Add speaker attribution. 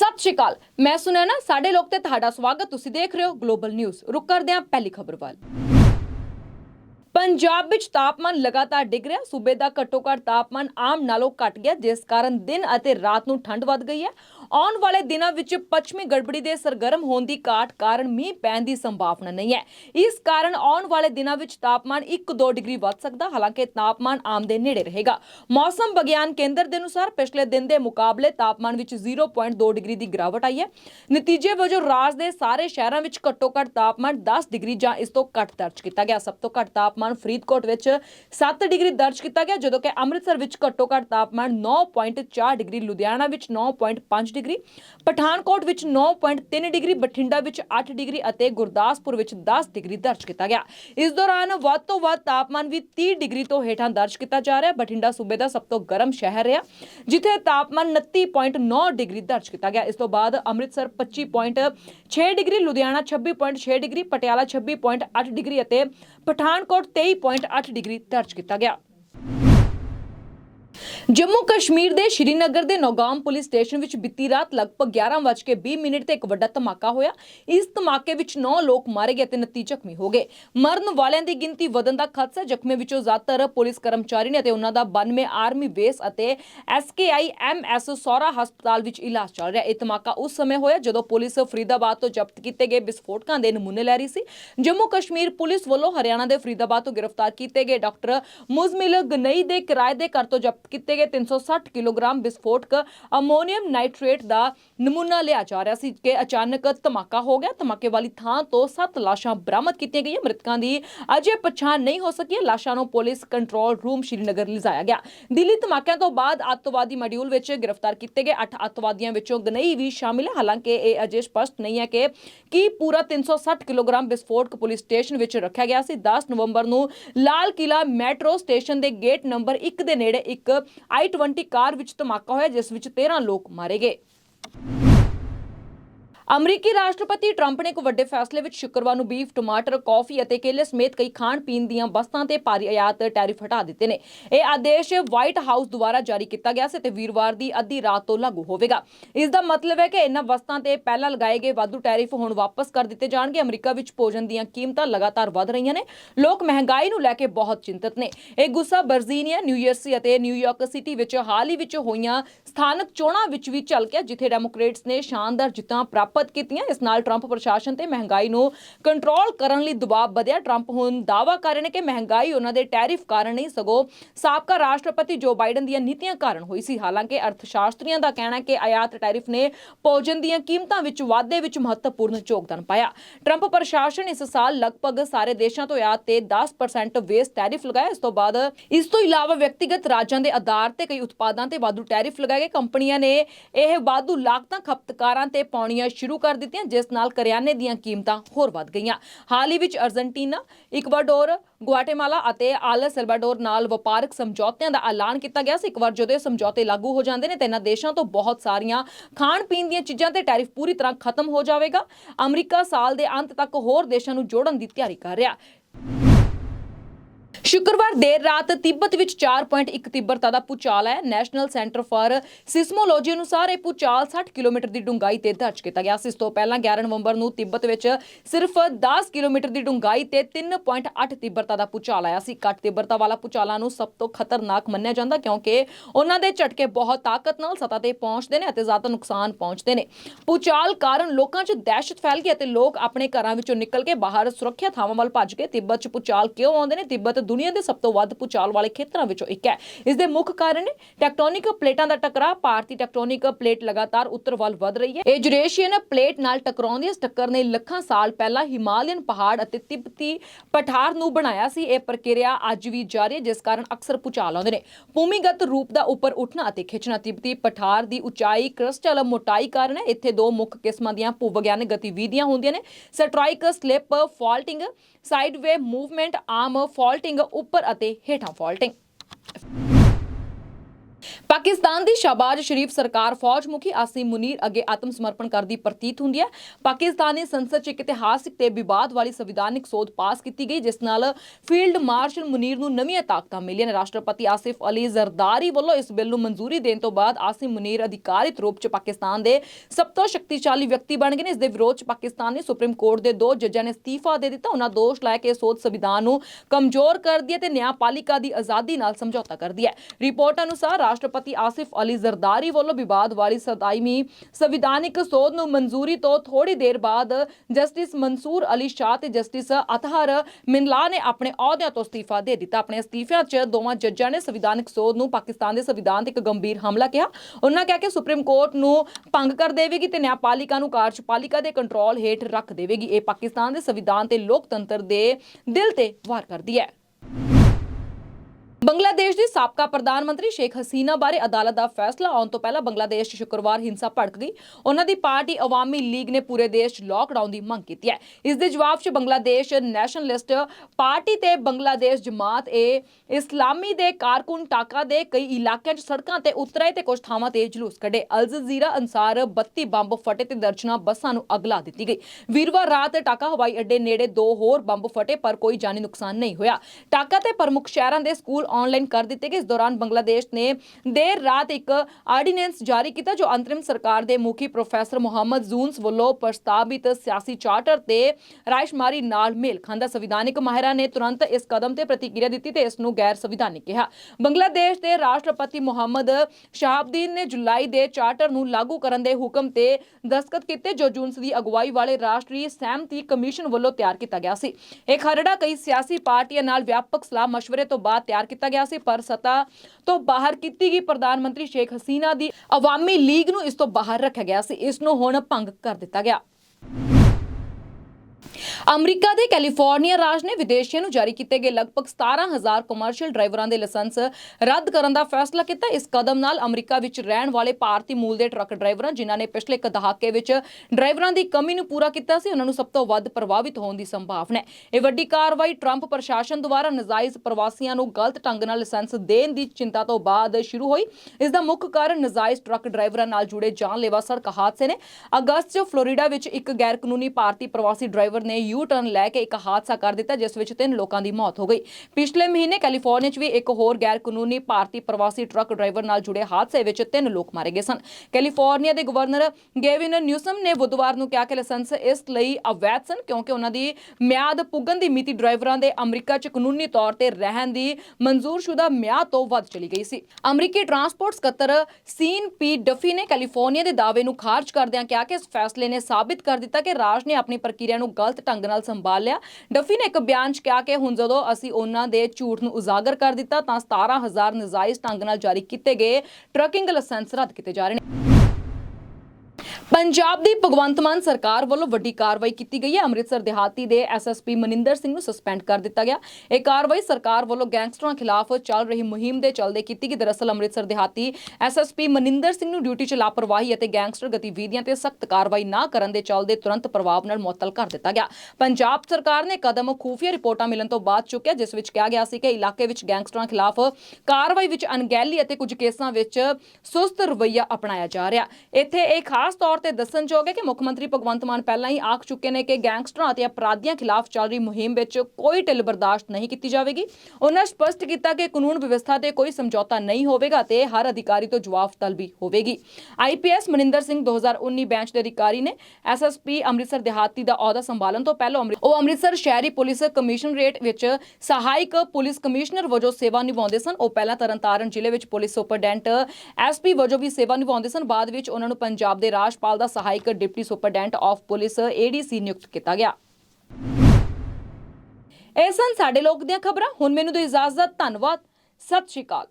Speaker 1: ਸਤਿ ਸ਼੍ਰੀ ਅਕਾਲ। ਮੈਂ ਸੁਨੈਨਾ ਸਾਡੇ ਲੋਕ ਤੇ ਤੁਹਾਡਾ ਸਵਾਗਤ ਤੁਸੀਂ ਦੇਖ ਰਹੇ ਹੋ ਗਲੋਬਲ ਨਿਊਜ਼ ਰੁਕ ਕਰਦੇ ਹਾਂ ਪਹਿਲੀ ਖਬਰ ਵੱਲ। ਪੰਜਾਬ ਵਿੱਚ ਤਾਪਮਾਨ ਲਗਾਤਾਰ ਡਿੱਗ ਰਿਹਾ। ਸੂਬੇ ਦਾ ਘੱਟੋ ਘੱਟ ਤਾਪਮਾਨ ਆਮ ਨਾਲੋਂ ਘਟ ਗਿਆ, ਜਿਸ ਕਾਰਨ ਦਿਨ ਅਤੇ ਰਾਤ ਨੂੰ ਠੰਡ ਵੱਧ ਗਈ ਹੈ। ਆਉਣ ਵਾਲੇ ਦਿਨਾਂ ਵਿੱਚ ਪੱਛਮੀ ਗੜਬੜੀ ਦੇ ਸਰਗਰਮ ਹੋਣ ਦੀ ਘਾਟ ਕਾਰਨ ਮੀਂਹ ਪੈਣ ਦੀ ਸੰਭਾਵਨਾ ਨਹੀਂ ਹੈ। ਇਸ ਕਾਰਨ ਆਉਣ ਵਾਲੇ ਦਿਨਾਂ ਵਿੱਚ ਤਾਪਮਾਨ 1-2 ਡਿਗਰੀ ਵੱਧ ਸਕਦਾ, ਹਾਲਾਂਕਿ ਤਾਪਮਾਨ ਆਮ ਦੇ ਨੇੜੇ ਰਹੇਗਾ। ਮੌਸਮ ਵਿਗਿਆਨ ਕੇਂਦਰ ਦੇ ਅਨੁਸਾਰ ਪਿਛਲੇ ਦਿਨ ਦੇ ਮੁਕਾਬਲੇ ਤਾਪਮਾਨ ਵਿੱਚ 0.2 ਡਿਗਰੀ ਦੀ ਗਿਰਾਵਟ ਆਈ ਹੈ। ਨਤੀਜੇ ਵਜੋਂ ਰਾਜ ਦੇ ਸਾਰੇ ਸ਼ਹਿਰਾਂ ਵਿੱਚ ਘੱਟੋ ਘੱਟ ਤਾਪਮਾਨ 10 ਡਿਗਰੀ ਜਾਂ ਇਸ ਤੋਂ ਘੱਟ ਦਰਜ ਕੀਤਾ ਗਿਆ। ਸਭ ਤੋਂ ਘੱਟ ਤਾਪਮਾਨ ਫਰੀਦਕੋਟ ਵਿੱਚ 7 ਡਿਗਰੀ ਦਰਜ ਕੀਤਾ ਗਿਆ, ਜਦੋਂ ਕਿ ਅੰਮ੍ਰਿਤਸਰ ਵਿੱਚ ਘੱਟੋ ਘੱਟ ਤਾਪਮਾਨ 9.4 ਡਿਗਰੀ, ਲੁਧਿਆਣਾ ਵਿੱਚ 9.5 ਡਿਗਰੀ, ਪਠਾਨਕੋਟ ਵਿੱਚ 9.3 ਡਿਗਰੀ, ਬਠਿੰਡਾ ਵਿੱਚ 8 ਡਿਗਰੀ ਅਤੇ ਗੁਰਦਾਸਪੁਰ ਵਿੱਚ 10 ਡਿਗਰੀ ਦਰਜ ਕੀਤਾ ਗਿਆ। ਇਸ ਦੌਰਾਨ ਵੱਧ ਤੋਂ ਵੱਧ ਤਾਪਮਾਨ ਵੀ 30 ਡਿਗਰੀ ਤੋਂ ਹੇਠਾਂ ਦਰਜ ਕੀਤਾ ਜਾ ਰਿਹਾ। ਬਠਿੰਡਾ ਸੂਬੇ ਦਾ ਸਭ ਤੋਂ ਗਰਮ ਸ਼ਹਿਰ ਰਿਹਾ, ਜਿੱਥੇ ਤਾਪਮਾਨ 29.9 ਡਿਗਰੀ ਦਰਜ ਕੀਤਾ ਗਿਆ। ਇਸ ਤੋਂ ਬਾਅਦ Amritsar 25.6 degree, Ludhiana 26.6 degree, Patiala 26.8 degree ਅਤੇ ਪਠਾਨਕੋਟ 23.8 ਡਿਗਰੀ ਦਰਜ ਕੀਤਾ ਗਿਆ। ਜੰਮੂ ਕਸ਼ਮੀਰ ਦੇ ਸ਼੍ਰੀਨਗਰ ਦੇ ਨੌਗਾਮ ਪੁਲਿਸ ਸਟੇਸ਼ਨ ਵਿੱਚ ਬੀਤੀ ਰਾਤ ਲਗਭਗ 11:20 ਮਿੰਟ ਤੇ ਇੱਕ ਵੱਡਾ ਧਮਾਕਾ ਹੋਇਆ। ਇਸ ਧਮਾਕੇ ਵਿੱਚ 9 ਲੋਕ ਮਾਰੇ ਗਏ ਤੇ 29 ਜ਼ਖਮੀ ਹੋ ਗਏ। ਮਰਨ ਵਾਲਿਆਂ ਦੀ ਗਿਣਤੀ ਵਧਣ ਦਾ ਖਦਸ਼ਾ ਜਖਮੀ ਵਿੱਚੋਂ ਜ਼ਿਆਦਾਤਰ ਪੁਲਿਸ ਕਰਮਚਾਰੀ ਨੇ ਅਤੇ ਉਹਨਾਂ ਦਾ 92 ਆਰਮੀ ਬੇਸ ਅਤੇ ਐਸਕੇਆਈ ਐਮਐਸ ਸੌਰਾ ਹਸਪਤਾਲ ਵਿੱਚ ਇਲਾਜ ਚੱਲ ਰਿਹਾ। ਇਹ ਧਮਾਕਾ ਉਸ ਸਮੇਂ ਹੋਇਆ ਜਦੋਂ ਪੁਲਿਸ ਫਰੀਦਾਬਾਦ ਤੋਂ ਜ਼ਬਤ ਕੀਤੇ ਗਏ ਵਿਸਫੋਟਕਾਂ ਦੇ ਨਮੂਨੇ ਲੈ ਰਹੀ ਸੀ। ਜੰਮੂ ਕਸ਼ਮੀਰ ਪੁਲਿਸ ਵੱਲੋਂ ਹਰਿਆਣਾ ਦੇ ਫਰੀਦਾਬਾਦ ਤੋਂ ਗ੍ਰਿਫਤਾਰ ਕੀਤੇ ਗਏ ਡਾਕਟਰ ਮੁਜ਼ਮਿਲ ਗਨਈ ਦੇ ਕਿਰਾਏ ਦੇ ਘਰ ਤੋਂ ਜ਼ਬਤ ਕੀਤੇ ਗਏ 360 ਕਿਲੋਗ੍ਰਾਮ ਵਿਸਫੋਟਕ ਅਮੋਨੀਅਮ ਨਾਈਟ੍ਰੇਟ ਦਾ ਨਮੂਨਾ ਲਿਆ ਜਾ ਰਿਹਾ ਸੀ, ਕਿ ਅਚਾਨਕ ਧਮਾਕਾ ਹੋ ਗਿਆ। ਧਮਾਕੇ ਵਾਲੀ ਥਾਂ ਤੋਂ 7 ਲਾਸ਼ਾਂ ਬਰਾਮਦ ਕੀਤੀਆਂ ਗਈਆਂ। ਮ੍ਰਿਤਕਾਂ ਦੀ ਅਜੇ ਪਛਾਣ ਨਹੀਂ ਹੋ ਸਕੀ। ਲਾਸ਼ਾਂ ਨੂੰ ਪੁਲਿਸ ਕੰਟਰੋਲ ਰੂਮ ਸ਼੍ਰੀਨਗਰ ਲਿਜਾਇਆ ਗਿਆ। ਦਿੱਲੀ ਧਮਾਕਿਆਂ ਤੋਂ ਬਾਅਦ ਅੱਤਵਾਦੀ ਮੋਡਿਊਲ ਵਿੱਚ ਗ੍ਰਿਫਤਾਰ ਕੀਤੇ ਗਏ। 8 ਅੱਤਵਾਦੀਆਂ ਵਿੱਚੋਂ ਗਨਈ ਵੀ ਸ਼ਾਮਿਲ ਹੈ। ਹਾਲਾਂਕਿ ਇਹ ਅਜੇ ਸਪਸ਼ਟ ਨਹੀਂ ਹੈ ਕਿ ਕੀ ਪੂਰਾ 360 ਕਿਲੋਗ੍ਰਾਮ ਵਿਸਫੋਟਕ ਪੁਲਿਸ ਸਟੇਸ਼ਨ ਵਿੱਚ ਰੱਖਿਆ ਗਿਆ ਸੀ। 10 ਨਵੰਬਰ ਨੂੰ ਲਾਲ ਕਿਲਾ ਮੈਟਰੋ ਸਟੇਸ਼ਨ ਦੇ ਗੇਟ ਨੰਬਰ 1 ਦੇ ਨੇੜੇ ਇੱਕ i20 ਕਾਰ ਵਿੱਚ ਧਮਾਕਾ ਹੋਇਆ ਜਿਸ ਵਿੱਚ 13 ਲੋਕ ਮਾਰੇ ਗਏ। ਅਮਰੀਕੀ ਰਾਸ਼ਟਰਪਤੀ ਟਰੰਪ ਨੇ ਇੱਕ ਵੱਡੇ ਫੈਸਲੇ ਵਿੱਚ ਸ਼ੁੱਕਰਵਾਰ ਨੂੰ ਬੀਫ, ਟਮਾਟਰ, ਕੌਫੀ ਅਤੇ ਕੇਲੇ ਸਮੇਤ ਕਈ ਖਾਣ ਪੀਣ ਦੀਆਂ ਵਸਤਾਂ ਤੇ ਭਾਰੀ ਆਯਾਤ ਟੈਰਿਫ ਹਟਾ ਦਿੱਤੇ ਨੇ। ਇਹ ਆਦੇਸ਼ ਵਾਈਟ ਹਾਊਸ ਦੁਆਰਾ ਜਾਰੀ ਕੀਤਾ ਗਿਆ ਸੀ ਤੇ ਵੀਰਵਾਰ ਦੀ ਅੱਧੀ ਰਾਤ ਤੋਂ ਲਾਗੂ ਹੋਵੇਗਾ। ਇਸ ਦਾ ਮਤਲਬ ਹੈ ਕਿ ਇਹਨਾਂ ਵਸਤਾਂ ਤੇ ਪਹਿਲਾਂ ਲਗਾਏ ਗਏ ਵਾਧੂ ਟੈਰਿਫ ਹੁਣ ਵਾਪਸ ਕਰ ਦਿੱਤੇ ਜਾਣਗੇ। ਅਮਰੀਕਾ ਵਿੱਚ ਭੋਜਨ ਦੀਆਂ ਕੀਮਤਾਂ ਲਗਾਤਾਰ ਵਧ ਰਹੀਆਂ ਨੇ। ਲੋਕ ਮਹਿੰਗਾਈ ਨੂੰ ਲੈ ਕੇ ਬਹੁਤ ਚਿੰਤਤ ਨੇ। ਇਹ ਗੁੱਸਾ ਬਰਜੀਨੀਆ ਨਿਊਯਰਸੀ ਅਤੇ ਨਿਊਯਾਰਕ ਸਿਟੀ ਵਿੱਚ ਹਾਲ ਹੀ ਵਿੱਚ ਹੋਈਆਂ ਸਥਾਨਕ ਚੋਣਾਂ ਵਿੱਚ ਵੀ ਝਲਕਿਆ ਜਿੱਥੇ ਡੈਮੋਕ੍ਰੇਟਸ ਨੇ ਸ਼ਾਨਦਾਰ ਜਿੱਤਾਂ ਪ੍ਰਾਪਤ ਕੀਤੀਆਂ। ਇਸ ਨਾਲ ਟਰੰਪ ਪ੍ਰਸ਼ਾਸਨ ਤੇ ਮਹਿੰਗਾਈ ਨੂੰ ਕੰਟਰੋਲ ਕਰਨ ਲਈ ਦਬਾਅ ਵਧਿਆ। ਟਰੰਪ ਹੁਣ ਦਾਅਵਾ ਕਰ ਰਹੇ ਨੇ ਕਿ ਮਹਿੰਗਾਈ ਉਹਨਾਂ ਦੇ ਟੈਰਿਫ ਕਾਰਨ ਨਹੀਂ, ਸਗੋਂ ਸਾਬਕਾ ਰਾਸ਼ਟਰਪਤੀ ਜੋ ਬਾਈਡਨ ਦੀਆਂ ਨੀਤੀਆਂ ਕਾਰਨ ਹੋਈ ਸੀ। ਹਾਲਾਂਕਿ ਅਰਥਸ਼ਾਸਤਰੀਆਂ ਦਾ ਕਹਿਣਾ ਹੈ ਕਿ ਆਯਾਤ ਟੈਰਿਫ ਨੇ ਭੋਜਨ ਦੀਆਂ ਕੀਮਤਾਂ ਵਿੱਚ ਵਾਧੇ ਵਿੱਚ ਮਹੱਤਵਪੂਰਨ ਯੋਗਦਾਨ ਪਾਇਆ। ਟਰੰਪ ਪ੍ਰਸ਼ਾਸਨ ਇਸ ਸਾਲ ਲਗਭਗ ਸਾਰੇ ਦੇਸ਼ਾਂ ਤੋਂ ਆਯਾਤ ਤੇ 10% ਵੇਸ ਟੈਰਿਫ ਲਗਾਇਆ। ਇਸ ਤੋਂ ਬਾਅਦ ਇਸ ਤੋਂ ਇਲਾਵਾ ਵਿਅਕਤੀਗਤ ਰਾਜਾਂ ਦੇ ਆਧਾਰ ਤੇ ਕਈ ਉਤਪਾਦਾਂ ਤੇ ਵਾਧੂ ਟੈਰਿਫ ਲਗਾਏ ਗਏ। ਕੰਪਨੀਆਂ ਨੇ ਇਹ ਵਾਧੂ ਲਾਗਤਾਂ ਖਪਤਕਾਰਾਂ ਤੇ ਪਾਉਣੀਆਂ ਸ਼ੁਰੂ ਸ਼ੁਰੂ ਕਰ ਦਿੱਤੀਆਂ, ਜਿਸ ਨਾਲ ਕਰਿਆਨੇ ਦੀਆਂ ਕੀਮਤਾਂ ਹੋਰ ਵੱਧ ਗਈਆਂ। ਹਾਲ ਹੀ ਵਿੱਚ ਅਰਜਨਟੀਨਾ, ਇਕਵਾਡੋਰ ਗੁਆਟੇਮਾਲਾ ਅਤੇ ਆਲ ਸੈਲਵਾਡੋਰ ਨਾਲ ਵਪਾਰਕ ਸਮਝੌਤਿਆਂ ਦਾ ਐਲਾਨ ਕੀਤਾ ਗਿਆ ਸੀ। ਇੱਕ ਵਾਰ ਜਦੋਂ ਇਹ ਸਮਝੌਤੇ ਲਾਗੂ ਹੋ ਜਾਂਦੇ ਨੇ ਤਾਂ ਇਹਨਾਂ ਦੇਸ਼ਾਂ ਤੋਂ ਬਹੁਤ ਸਾਰੀਆਂ ਖਾਣ ਪੀਣ ਦੀਆਂ ਚੀਜ਼ਾਂ ਤੇ ਟੈਰਿਫ ਪੂਰੀ ਤਰ੍ਹਾਂ ਖਤਮ ਹੋ ਜਾਵੇਗਾ। ਅਮਰੀਕਾ ਸਾਲ ਦੇ ਅੰਤ ਤੱਕ ਹੋਰ ਦੇਸ਼ਾਂ ਨੂੰ ਜੋੜਨ ਦੀ ਤਿਆਰੀ ਕਰ ਰਿਹਾ। ਸ਼ੁੱਕਰਵਾਰ ਦੇਰ ਰਾਤ ਤਿੱਬਤ ਵਿੱਚ 4.1 ਤੀਬਰਤਾ ਦਾ ਭੂਚਾਲ ਹੈ। ਨੈਸ਼ਨਲ ਸੈਂਟਰ ਫਾਰ ਸਿਸਮੋਲੋਜੀ ਅਨੁਸਾਰ ਇਹ ਭੂਚਾਲ 60 ਕਿਲੋਮੀਟਰ ਦੀ ਡੂੰਘਾਈ ਤੇ ਦਰਜ ਕੀਤਾ ਗਿਆ। ਸੀ ਇਸ ਤੋਂ ਪਹਿਲਾਂ 11 ਨਵੰਬਰ ਨੂੰ ਤਿੱਬਤ ਵਿੱਚ ਸਿਰਫ 10 ਕਿਲੋਮੀਟਰ ਦੀ ਡੂੰਘਾਈ ਤੇ 3.8 ਤੀਬਰਤਾ ਦਾ ਭੂਚਾਲ ਆਇਆ ਸੀ। ਘੱਟ ਤੀਬਰਤਾ ਵਾਲਾ ਭੂਚਾਲਾਂ ਨੂੰ ਸਭ ਤੋਂ ਖਤਰਨਾਕ ਮੰਨਿਆ ਜਾਂਦਾ ਕਿਉਂਕਿ ਉਹਨਾਂ ਦੇ ਝਟਕੇ ਬਹੁਤ ਤਾਕਤ ਨਾਲ ਸਤ੍ਹਾ ਤੇ ਪਹੁੰਚਦੇ ਨੇ ਅਤੇ ਜ਼ਿਆਦਾ ਨੁਕਸਾਨ ਪਹੁੰਚਦੇ ਨੇ। ਭੂਚਾਲ ਕਾਰਨ ਲੋਕਾਂ 'ਚ ਦਹਿਸ਼ਤ ਫੈਲ ਗਈ ਅਤੇ ਲੋਕ ਆਪਣੇ ਘਰਾਂ ਵਿੱਚੋਂ ਨਿਕਲ ਕੇ ਬਾਹਰ ਸੁਰੱਖਿਆ ਥਾਵਾਂ ਵੱਲ ਭੱਜ ਗਏ ਤਿੱਬਤ 'ਚ ਭੂਚਾਲ ਕਿਉਂ ਆਉਂਦੇ ਨੇ? ਤਿੱਬਤ ਦੁਨੀਆ ਦੇ ਸਭ ਤੋਂ ਵੱਧ ਭੂਚਾਲ ਵਾਲੇ ਖੇਤਰਾਂ ਵਿੱਚੋਂ ਇੱਕ ਹੈ। ਇਸ ਦੇ ਮੁੱਖ ਕਾਰਨ ਟੈਕਟੋਨਿਕ ਪਲੇਟਾਂ ਦਾ ਟਕਰਾਅ ਭਾਰਤੀ ਟੈਕਟੋਨਿਕ ਪਲੇਟ ਲਗਾਤਾਰ ਉੱਤਰ ਵੱਲ ਵਧ ਰਹੀ ਹੈ। ਇਹ ਜੁਰੇਸ਼ੀਅਨ ਪਲੇਟ ਨਾਲ ਟਕਰਾਉਂਦੀ ਇਸ ਟੱਕਰ ਨੇ ਲੱਖਾਂ ਸਾਲ ਪਹਿਲਾਂ ਹਿਮਾਲਯਨ ਪਹਾੜ ਅਤੇ ਤਿੱਬਤੀ ਪਠਾਰ ਨੂੰ ਬਣਾਇਆ ਸੀ। ਇਹ ਪ੍ਰਕਿਰਿਆ ਅੱਜ ਵੀ ਜਾਰੀ ਹੈ, ਜਿਸ ਕਾਰਨ ਅਕਸਰ ਭੂਚਾਲ ਆਉਂਦੇ ਨੇ। ਭੂਮੀਗਤ ਰੂਪ ਦਾ ਉੱਪਰ ਉੱਠਣਾ ਅਤੇ ਖਿੱਚਣਾ ਤਿੱਬਤੀ ਪਠਾਰ ਦੀ ਉਚਾਈ, ਕ੍ਰਿਸਟਲ ਮੋਟਾਈ ਕਾਰਨ ਹੈ। ਇੱਥੇ ਦੋ ਮੁੱਖ ਕਿਸਮਾਂ ਦੀਆਂ ਭੂਵਿਗਿਆਨਕ ਗਤੀਵਿਧੀਆਂ ਹੁੰਦੀਆਂ ਨੇ। Strike slip, faulting sideway movement, arm, faulting ਉੱਪਰ ਅਤੇ ਹੇਠਾਂ ਫਾਲਟਿੰਗ। ਪਾਕਿਸਤਾਨ ਦੀ ਸ਼ਾਬਾਜ਼ ਸ਼ਰੀਫ ਸਰਕਾਰ ਫੌਜ ਮੁਖੀ ਆਸਿਮ ਮੁਨੀਰ ਅੱਗੇ ਆਤਮ ਸਮਰਪਣ ਕਰਦੀ ਪ੍ਰਤੀਤ ਹੁੰਦੀ ਹੈ। ਪਾਕਿਸਤਾਨੀ ਸੰਸਦ 'ਚ ਇੱਕ ਇਤਿਹਾਸਿਕ ਤੇ ਵਿਵਾਦ ਵਾਲੀ ਸੰਵਿਧਾਨਿਕ ਸੋਧ ਪਾਸ ਕੀਤੀ ਗਈ, ਜਿਸ ਨਾਲ ਫੀਲਡ ਮਾਰਸ਼ਲ ਮੁਨੀਰ ਨੂੰ ਨਵੀਆਂ ਤਾਕਤਾਂ ਮਿਲੀਆਂ ਨੇ। ਰਾਸ਼ਟਰਪਤੀ ਆਸਿਫ ਅਲੀ ਜ਼ਰਦਾਰੀ ਵੱਲੋਂ ਇਸ ਬਿੱਲ ਨੂੰ ਮਨਜ਼ੂਰੀ ਦੇਣ ਤੋਂ ਬਾਅਦ ਆਸਿਮ ਮੁਨੀਰ ਅਧਿਕਾਰਿਤ ਰੂਪ 'ਚ ਪਾਕਿਸਤਾਨ ਦੇ ਸਭ ਤੋਂ ਸ਼ਕਤੀਸ਼ਾਲੀ ਵਿਅਕਤੀ ਬਣ ਗਏ ਨੇ। ਇਸ ਦੇ ਵਿਰੋਧ 'ਚ ਪਾਕਿਸਤਾਨ ਨੇ ਸੁਪਰੀਮ ਕੋਰਟ ਦੇ ਦੋ ਜੱਜਾਂ ਨੇ ਅਸਤੀਫਾ ਦੇ ਦਿੱਤਾ। ਉਹਨਾਂ ਦੋਸ਼ ਲਾਇਆ ਕਿ ਇਹ ਸੋਧ ਸੰਵਿਧਾਨ ਨੂੰ ਕਮਜ਼ੋਰ ਕਰਦੀ ਹੈ ਤੇ ਨਿਆਂਪਾਲਿਕਾ ਦੀ ਆਜ਼ਾਦੀ ਨਾਲ ਸਮਝੌਤਾ ਕਰਦੀ ਹੈ। ਰਿਪੋਰਟ ਅਨੁਸਾਰ ਰਾਸ਼ਟਰਪਤੀ ਆਸਿਫ ਅਲੀ ਜ਼ਰਦਾਰੀ ਵੱਲੋਂ ਵਿਵਾਦ ਵਾਲੀ ਸਦਾਈਮੀ ਸੰਵਿਧਾਨਿਕ ਸੋਧ ਨੂੰ ਮਨਜ਼ੂਰੀ ਤੋਂ ਥੋੜੀ ਦੇਰ ਬਾਅਦ ਜਸਟਿਸ ਮਨਸੂਰ ਅਲੀ ਸ਼ਾਹ ਤੇ ਜਸਟਿਸ ਅਤਹਰ ਮਿਨਲਾ ਨੇ ਆਪਣੇ ਅਹੁਦਿਆਂ ਤੋਂ ਅਸਤੀਫਾ ਦੇ ਦਿੱਤਾ। ਆਪਣੇ ਅਸਤੀਫਿਆਂ 'ਚ ਦੋਵਾਂ ਜੱਜਾਂ ਨੇ ਸੰਵਿਧਾਨਿਕ ਸੋਧ ਨੂੰ ਪਾਕਿਸਤਾਨ ਦੇ ਸੰਵਿਧਾਨ ਤੇ ਇੱਕ ਗੰਭੀਰ ਹਮਲਾ ਕਿਹਾ। ਉਹਨਾਂ ਕਿਹਾ ਕਿ ਸੁਪਰੀਮ ਕੋਰਟ ਨੂੰ ਭੰਗ ਕਰ ਦੇਵੇਗੀ ਤੇ ਨਿਆਂਪਾਲਿਕਾ ਨੂੰ ਕਾਰਜਪਾਲਿਕਾ ਦੇ ਕੰਟਰੋਲ ਹੇਠ ਰੱਖ ਦੇਵੇਗੀ। ਇਹ ਪਾਕਿਸਤਾਨ ਦੇ ਸੰਵਿਧਾਨ ਤੇ ਲੋਕਤੰਤਰ ਦੇ ਦਿਲ ਤੇ ਵਾਰ ਕਰਦੀ ਹੈ। ਬੰਗਲਾਦੇਸ਼ ਦੀ ਸਾਬਕਾ ਪ੍ਰਧਾਨ ਮੰਤਰੀ ਸ਼ੇਖ ਹਸੀਨਾ ਬਾਰੇ ਅਦਾਲਤ ਦਾ ਫੈਸਲਾ ਆਉਣ ਤੋਂ ਪਹਿਲਾਂ ਬੰਗਲਾਦੇਸ਼ 'ਚ ਸ਼ੁੱਕਰਵਾਰ ਹਿੰਸਾ ਭੜਕ ਗਈ। ਉਹਨਾਂ ਦੀ ਪਾਰਟੀ ਅਵਾਮੀ ਲੀਗ ਨੇ ਪੂਰੇ ਦੇਸ਼ 'ਚ ਲੋਕਡਾਊਨ ਦੀ ਮੰਗ ਕੀਤੀ ਹੈ। ਇਸ ਦੇ ਜਵਾਬ 'ਚ ਬੰਗਲਾਦੇਸ਼ ਨੈਸ਼ਨਲਿਸਟ ਪਾਰਟੀ ਤੇ ਬੰਗਲਾਦੇਸ਼ ਜਮਾਤ ਏ ਇਸਲਾਮੀ ਦੇ ਕਾਰਕੁਨ ਟਾਕਾ ਦੇ ਕਈ ਇਲਾਕਿਆਂ 'ਚ ਸੜਕਾਂ ਤੇ ਉਤਰੇ ਤੇ ਕੁਝ ਥਾਵਾਂ ਤੇ ਜਲੂਸ ਕੱਢੇ। ਅਲ ਜਜ਼ੀਰਾ ਅਨਸਾਰ 32 ਬੰਬ ਫਟੇ ਤੇ ਦਰਜਨਾਂ ਬੱਸਾਂ ਨੂੰ ਅਗਲਾ ਦਿੱਤੀ ਗਈ। ਵੀਰਵਾਰ ਰਾਤ ਟਾਕਾ ਹਵਾਈ ਅੱਡੇ ਨੇੜੇ ਦੋ ਹੋਰ ਬੰਬ ਫਟੇ ਪਰ ਕੋਈ ਜਾਨੀ ਨੁਕਸਾਨ ਨਹੀਂ ਹੋਇਆ। ਟਾਕਾ ਤੇ ਪ੍ਰਮੁੱਖ ਸ਼ਹਿਰਾਂ ਦੇ ਸਕੂਲ ਆਨਲਾਈਨ ਕਰ ਦਿੱਤੇ ਗਏ ਇਸ ਦੌਰਾਨ ਬੰਗਲਾਦੇਸ਼ ਨੇ ਦੇਰ ਰਾਤ ਇੱਕ ਆਰਡੀਨੈਂਸ ਜਾਰੀ ਕੀਤਾ ਜੋ ਅੰਤਰਿਮ ਸਰਕਾਰ ਦੇ ਮੁਖੀ ਪ੍ਰੋਫੈਸਰ ਮੁਹੰਮਦ ਜ਼ੂਨਸ ਵੱਲੋਂ ਪ੍ਰਸਤਾਵਿਤ ਸਿਆਸੀ ਚਾਰਟਰ ਤੇ ਰਾਇਸ਼ਮਾਰੀ ਨਾਲ ਮੇਲ ਖਾਂਦਾ ਸੰਵਿਧਾਨਿਕ ਮਾਹਿਰਾਂ ਨੇ ਤੁਰੰਤ ਇਸ ਕਦਮ ਤੇ ਪ੍ਰਤੀਕਿਰਿਆ ਦਿੱਤੀ ਤੇ ਇਸ ਨੂੰ ਗੈਰ ਸੰਵਿਧਾਨਿਕ ਕਿਹਾ। ਬੰਗਲਾਦੇਸ਼ ਦੇ ਰਾਸ਼ਟਰਪਤੀ ਮੁਹੰਮਦ ਸ਼ਹਾਬਦੀਨ ਨੇ ਜੁਲਾਈ ਦੇ ਚਾਰਟਰ ਨੂੰ ਲਾਗੂ ਕਰਨ ਦੇ ਹੁਕਮ ਤੇ ਦਸਤਖਤ ਕੀਤੇ ਜੋ ਜੂਨਸ ਦੀ ਅਗਵਾਈ ਵਾਲੇ ਰਾਸ਼ਟਰੀ ਸਹਿਮਤੀ ਕਮਿਸ਼ਨ ਵੱਲੋਂ ਤਿਆਰ ਕੀਤਾ ਗਿਆ ਸੀ। ਇਹ ਖਰੜਾ ਕਈ ਸਿਆਸੀ ਪਾਰਟੀਆਂ ਨਾਲ ਵਿਆਪਕ ਸਲਾਹ مشਵਰੇ ਤੋਂ ਬਾਅਦ ਤਿਆਰ ਕੀਤਾ ਗਿਆ ਸੀ, ਪਰ ਸਤਾ ਤੋਂ ਬਾਹਰ ਕੀਤੀ ਗਈ ਪ੍ਰਧਾਨ ਮੰਤਰੀ ਸ਼ੇਖ ਹਸੀਨਾ ਦੀ ਅਵਾਮੀ ਲੀਗ ਨੂੰ ਇਸ ਤੋਂ ਬਾਹਰ ਰੱਖਿਆ ਗਿਆ ਸੀ। ਇਸ ਨੂੰ ਹੁਣ ਭੰਗ ਕਰ ਦਿੱਤਾ ਗਿਆ। ਅਮਰੀਕਾ ਦੇ ਕੈਲੀਫੋਰਨੀਆ ਰਾਜ ਨੇ ਵਿਦੇਸ਼ੀਆਂ ਨੂੰ ਜਾਰੀ ਕੀਤੇ ਗਏ ਲਗਭਗ 17000 ਕਮਰਸ਼ੀਅਲ ਡਰਾਈਵਰਾਂ ਦੇ ਲਾਇਸੈਂਸ ਰੱਦ ਕਰਨ ਦਾ ਫੈਸਲਾ ਕੀਤਾ। ਇਸ ਕਦਮ ਨਾਲ ਅਮਰੀਕਾ ਵਿੱਚ ਰਹਿਣ ਵਾਲੇ ਭਾਰਤੀ ਮੂਲ ਦੇ ਟਰੱਕ ਡਰਾਈਵਰਾਂ, ਜਿਨ੍ਹਾਂ ਨੇ ਪਿਛਲੇ ਇੱਕ ਦਹਾਕੇ ਵਿੱਚ ਡਰਾਈਵਰਾਂ ਦੀ ਕਮੀ ਨੂੰ ਪੂਰਾ ਕੀਤਾ ਸੀ, ਉਹਨਾਂ ਨੂੰ ਸਭ ਤੋਂ ਵੱਧ ਪ੍ਰਭਾਵਿਤ ਹੋਣ ਦੀ ਸੰਭਾਵਨਾ ਹੈ। ਇਹ ਵੱਡੀ ਕਾਰਵਾਈ ਟਰੰਪ ਪ੍ਰਸ਼ਾਸਨ ਦੁਆਰਾ ਨਜਾਇਜ਼ ਪ੍ਰਵਾਸੀਆਂ ਨੂੰ ਗਲਤ ਢੰਗ ਨਾਲ ਲਾਇਸੈਂਸ ਦੇਣ ਦੀ ਚਿੰਤਾ ਤੋਂ ਬਾਅਦ ਸ਼ੁਰੂ ਹੋਈ। ਇਸ ਦਾ ਮੁੱਖ ਕਾਰਨ ਨਜਾਇਜ਼ ਟਰੱਕ ਡਰਾਈਵਰਾਂ ਨਾਲ ਜੁੜੇ ਜਾਨਲੇਵਾ ਸੜਕ ਹਾਦਸੇ ਨੇ। ਅਗਸਤ 'ਚ ਫਲੋਰੀਡਾ ਵਿੱਚ ਇੱਕ ਗੈਰ ਕਾਨੂੰਨੀ ਭਾਰਤੀ ਪ੍ਰਵਾਸੀ ਡਰਾਈਵਰ ਨੇ ਯੂ ਟਰਨ ਲੈ ਕੇ ਇੱਕ ਹਾਦਸਾ ਕਰ ਦਿੱਤਾ, ਜਿਸ ਵਿੱਚ ਤਿੰਨ ਲੋਕਾਂ ਦੀ ਮੌਤ ਹੋ ਗਈ। ਪਿਛਲੇ ਮਹੀਨੇ ਕੈਲੀਫੋਰਨੀਆ 'ਚ ਵੀ ਇੱਕ ਹੋਰ ਗੈਰ ਕਾਨੂੰਨੀ ਭਾਰਤੀ ਪ੍ਰਵਾਸੀ ਟਰੱਕ ਡਰਾਈਵਰ ਨਾਲ ਜੁੜੇ ਹਾਦਸੇ ਵਿੱਚ ਤਿੰਨ ਲੋਕ ਮਾਰੇ ਗਏ ਸਨ। ਕੈਲੀਫੋਰਨੀਆ ਦੇ ਗਵਰਨਰ ਗੇਵਿਨ ਨਿਊਸਮ ਨੇ ਬੁੱਧਵਾਰ ਨੂੰ ਕਿਹਾ ਕਿ ਲਾਇਸੈਂਸ ਇਸ ਲਈ ਅਵੈਧ ਸਨ ਕਿਉਂਕਿ ਉਹਨਾਂ ਦੀ ਮਿਆਦ ਪੁੱਗਣ ਦੀ ਮਿਤੀ ਡਰਾਈਵਰਾਂ ਦੇ ਅਮਰੀਕਾ 'ਚ ਕਾਨੂੰਨੀ ਤੌਰ ਤੇ ਰਹਿਣ ਦੀ ਮਨਜ਼ੂਰਸ਼ੁਦਾ ਮਿਆਦ ਤੋਂ ਵੱਧ ਚਲੀ ਗਈ ਸੀ। ਅਮਰੀਕੀ ਟਰਾਂਸਪੋਰਟ ਸਕੱਤਰ ਸੀਨ ਪੀ ਡਫੀ ਨੇ ਕੈਲੀਫੋਰਨੀਆ ਦੇ ਦਾਅਵੇ ਨੂੰ ਖਾਰਜ ਕਰਦਿਆਂ ਕਿਹਾ ਕਿ ਇਸ ਫੈਸਲੇ ਨੇ ਸਾਬਿਤ ਕਰ ਦਿੱਤਾ ਕਿ ਰਾਜ ਨੇ ਆਪਣੀ ਪ੍ਰਕਿਰਿਆ ਨੂੰ ਗਲਤ ਢੰਗ ਨਾਲ ਸੰਭਾਲ ਲਿਆ। ਨੇ ਇੱਕ ਬਿਆਨ 'ਚ ਕਿਹਾ ਕਿ ਹੁਣ ਜਦੋਂ ਅਸੀਂ ਉਹਨਾਂ ਦੇ ਝੂਠ ਨੂੰ ਉਜਾਗਰ ਕਰ ਦਿੱਤਾ ਤਾਂ 17000 ਨਜਾਇਜ਼ ਢੰਗ ਨਾਲ ਜਾਰੀ ਕੀਤੇ ਗਏ ਟਰੱਕਿੰਗ ਲਾਇਸੈਂਸ ਰੱਦ ਕੀਤੇ ਜਾ ਰਹੇ ਨੇ। ਪੰਜਾਬ ਦੀ ਭਗਵੰਤ ਮਾਨ ਸਰਕਾਰ ਵੱਲੋਂ ਵੱਡੀ ਕਾਰਵਾਈ ਕੀਤੀ ਗਈ ਹੈ। ਅੰਮ੍ਰਿਤਸਰ ਦਿਹਾਤੀ ਦੇ ਐਸਐਸਪੀ ਮਨਿੰਦਰ ਸਿੰਘ ਨੂੰ ਸਸਪੈਂਡ ਕਰ ਦਿੱਤਾ ਗਿਆ। ਇਹ ਕਾਰਵਾਈ ਸਰਕਾਰ ਵੱਲੋਂ ਗੈਂਗਸਟਰਾਂ ਖਿਲਾਫ ਚੱਲ ਰਹੀ ਮੁਹਿੰਮ ਦੇ ਚੱਲਦੇ ਕੀਤੀ ਗਈ। ਦਰਅਸਲ ਅੰਮ੍ਰਿਤਸਰ ਦਿਹਾਤੀ ਐਸਐਸਪੀ ਮਨਿੰਦਰ ਸਿੰਘ ਨੂੰ ਡਿਊਟੀ 'ਚ ਲਾਪਰਵਾਹੀ ਅਤੇ ਗੈਂਗਸਟਰ ਗਤੀਵਿਧੀਆਂ ਤੇ ਸਖਤ ਕਾਰਵਾਈ ਨਾ ਕਰਨ ਦੇ ਚੱਲਦੇ ਤੁਰੰਤ ਪ੍ਰਭਾਵ ਨਾਲ ਮੁਅੱਤਲ ਕਰ ਦਿੱਤਾ ਗਿਆ। ਪੰਜਾਬ ਸਰਕਾਰ ਨੇ ਕਦਮ ਖੂਫੀਆ ਰਿਪੋਰਟਾਂ ਮਿਲਣ ਤੋਂ ਬਾਅਦ ਚੁੱਕਿਆ, ਜਿਸ ਵਿੱਚ ਕਿਹਾ ਗਿਆ ਸੀ ਕਿ ਇਲਾਕੇ ਵਿੱਚ ਗੈਂਗਸਟਰਾਂ ਖਿਲਾਫ ਕਾਰਵਾਈ ਵਿੱਚ ਅਣਗਹਿਲੀ ਅਤੇ ਕੁਝ ਕੇਸਾਂ ਵਿੱਚ ਸੁਸਤ ਰਵੱਈਆ ਅਪਣਾਇਆ ਜਾ ਰਿਹਾ। ਇੱਥੇ ਇਹ ਖਾਸ ਤੌਰ ਤੇ ਦੱਸਣਯੋਗ ਹੈ ਕਿ ਮੁੱਖ ਮੰਤਰੀ ਭਗਵੰਤ ਮਾਨ ਪਹਿਲਾਂ ਹੀ ਆਖ ਚੁੱਕੇ ਨੇ ਕਿ ਗੈਂਗਸਟਰਾਂ ਅਤੇ ਅਪਰਾਧੀਆਂ ਖਿਲਾਫ ਚੱਲ ਰਹੀ ਮੁਹਿੰਮ ਵਿੱਚ ਕੋਈ ਢਿੱਲ ਬਰਦਾਸ਼ਤ ਨਹੀਂ ਕੀਤੀ ਜਾਵੇਗੀ। ਉਹਨਾਂ ਸਪਸ਼ਟ ਕੀਤਾ ਕਿ ਕਾਨੂੰਨ ਵਿਵਸਥਾ ਤੇ ਕੋਈ ਸਮਝੌਤਾ ਨਹੀਂ ਹੋਵੇਗਾ ਤੇ ਹਰ ਅਧਿਕਾਰੀ ਤੋਂ ਜਵਾਬ ਤਲਬੀ ਹੋਵੇਗੀ। ਆਈਪੀਐਸ ਮਨਿੰਦਰ ਸਿੰਘ 2019 ਬੈਂਚ ਦੇ ਅਧਿਕਾਰੀ ਨੇ ਐਸਐਸਪੀ ਅੰਮ੍ਰਿਤਸਰ ਦਿਹਾਤੀ ਦਾ ਅਹੁਦਾ ਸੰਭਾਲਣ ਤੋਂ ਪਹਿਲਾਂ ਉਹ ਅੰਮ੍ਰਿਤਸਰ ਸ਼ਹਿਰੀ ਪੁਲਿਸ ਕਮਿਸ਼ਨਰੇਟ ਵਿੱਚ ਸਹਾਇਕ ਪੁਲਿਸ ਕਮਿਸ਼ਨਰ ਵਜੋਂ ਸੇਵਾ ਨਿਭਾਉਂਦੇ ਸਨ। ਉਹ ਪਹਿਲਾਂ ਤਰਨਤਾਰਨ ਜ਼ਿਲ੍ਹੇ ਵਿੱਚ ਪੁਲਿਸ ਸੁਪਰਡੈਂਟ ਐਸਪੀ ਵਜੋਂ ਵੀ ਸੇਵਾ ਨਿਭਾਉਂਦੇ ਸਨ। ਬਾਅਦ ਵਿੱਚ ਉਹਨਾਂ ਨੂੰ ਪੰਜਾਬ ਦੇ ਰਾਜਪਾਲ ਦਾ ਸਹਾਇਕ deputy superintendent of police ADC ਨਿਯੁਕਤ ਕੀਤਾ ਗਿਆ। ਇਹ ਸਨ ਸਾਡੇ ਲੋਕ ਦੀਆਂ ਖਬਰਾਂ। ਹੁਣ ਮੈਨੂੰ ਦਿਓ ਇਜਾਜ਼ਤ, ਧੰਨਵਾਦ। ਸਤਿ ਸ਼੍ਰੀ ਅਕਾਲ।